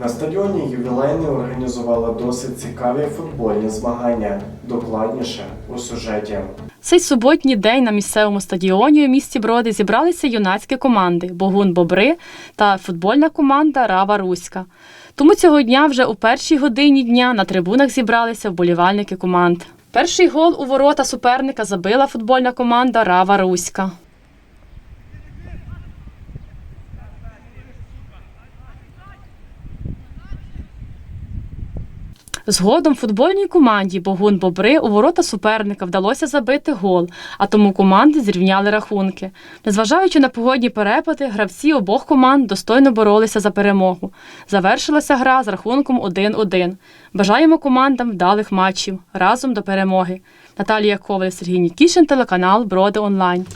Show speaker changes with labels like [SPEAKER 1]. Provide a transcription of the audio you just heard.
[SPEAKER 1] На стадіоні ювілейний організували досить цікаві футбольні змагання. Докладніше у сюжеті.
[SPEAKER 2] Цей суботній день на місцевому стадіоні у місті Броди зібралися юнацькі команди Богун Бобри та футбольна команда Рава Руська. Тому цього дня вже у першій годині дня на трибунах зібралися вболівальники команд. Перший гол у ворота суперника забила футбольна команда Рава Руська. Згодом футбольній команді Богун Бобри у ворота суперника вдалося забити гол, а тому команди зрівняли рахунки. Незважаючи на погодні перепади, гравці обох команд достойно боролися за перемогу. Завершилася гра з рахунком 1-1. Бажаємо командам вдалих матчів разом до перемоги. Наталія Коваль, Сергій Нікішин, телеканал Броди Онлайн.